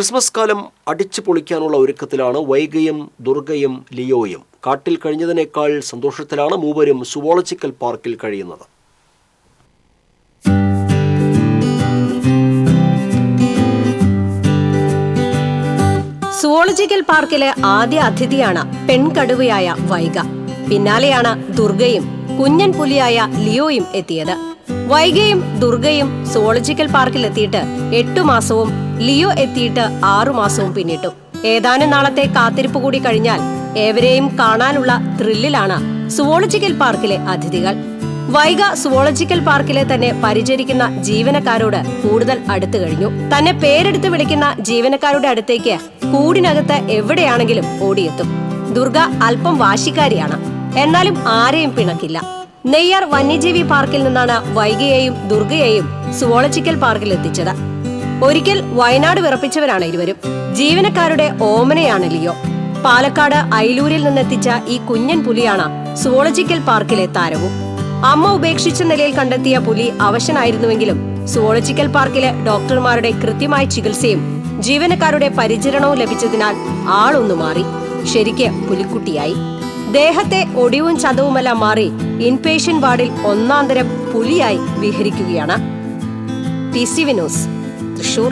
Christmas കാലം അടിച്ചു പൊളിക്കാനുള്ള ഒരുക്കത്തിലാണ് വൈഗയും ദുർഗയും ലിയോയും. കാട്ടിൽ കഴിഞ്ഞതിനേക്കാൾ സന്തോഷത്തിലാണ് മൂവരും സുവോളജിക്കൽ പാർക്കിൽ കഴിയുന്നത്. സുവോളജിക്കൽ പാർക്കിലെ ആദ്യ അതിഥിയാണ് പെൺകടുവയായ വൈഗ. പിന്നാലെയാണ് ദുർഗയും കുഞ്ഞൻ പുലിയായ ലിയോയും എത്തിയത്. വൈഗയും ദുർഗയും സുവോളജിക്കൽ പാർക്കിൽ എത്തിയിട്ട് എട്ടു മാസവും ലിയോ എത്തിയിട്ട് ആറു മാസവും പിന്നിട്ടു. ഏതാനും നാളത്തെ കാത്തിരിപ്പ് കൂടി കഴിഞ്ഞാൽ ഏവരെയും കാണാനുള്ള ത്രില്ലിലാണ് സുവോളജിക്കൽ പാർക്കിലെ അതിഥികൾ. വൈഗ സുവോളജിക്കൽ പാർക്കിലെ തന്നെ പരിചരിക്കുന്ന ജീവനക്കാരോട് കൂടുതൽ അടുത്തു കഴിഞ്ഞു. തന്നെ പേരെടുത്ത് വിളിക്കുന്ന ജീവനക്കാരുടെ അടുത്തേക്ക് കൂടിനകത്ത് എവിടെയാണെങ്കിലും ഓടിയെത്തും. ദുർഗ അല്പം വാശിക്കാരിയാണ്. എന്നാലും ആരെയും പിണക്കില്ല. നെയ്യാർ വന്യജീവി പാർക്കിൽ നിന്നാണ് വൈഗയെയും ദുർഗയെയും സുവോളജിക്കൽ പാർക്കിൽ എത്തിച്ചത് ഒരിക്കൽ വയനാട് വിറപ്പിച്ചവരാണ് ഇരുവരും. ജീവനക്കാരുടെ ഓമനയാണ് ലിയോ. പാലക്കാട് ഐലൂരിൽ നിന്നെത്തിച്ച ഈ കുഞ്ഞൻ പുലിയാണ് സുവോളജിക്കൽ പാർക്കിലെ താരവും. അമ്മ ഉപേക്ഷിച്ച നിലയിൽ കണ്ടെത്തിയ പുലി അവശനായിരുന്നുവെങ്കിലും സുവോളജിക്കൽ പാർക്കിലെ ഡോക്ടർമാരുടെ കൃത്യമായ ചികിത്സയും ജീവനക്കാരുടെ പരിചരണവും ലഭിച്ചതിനാൽ ആളൊന്നു മാറി. ശരിക്ക് പുലിക്കുട്ടിയായി. ദേഹത്തെ ഒടിവും ചതവുമെല്ലാം മാറി ഇൻപേഷ്യൻ വാർഡിൽ ഒന്നാന്തരം പുലിയായി വിഹരിക്കുകയാണ്. T C Vinos. തൃശൂർ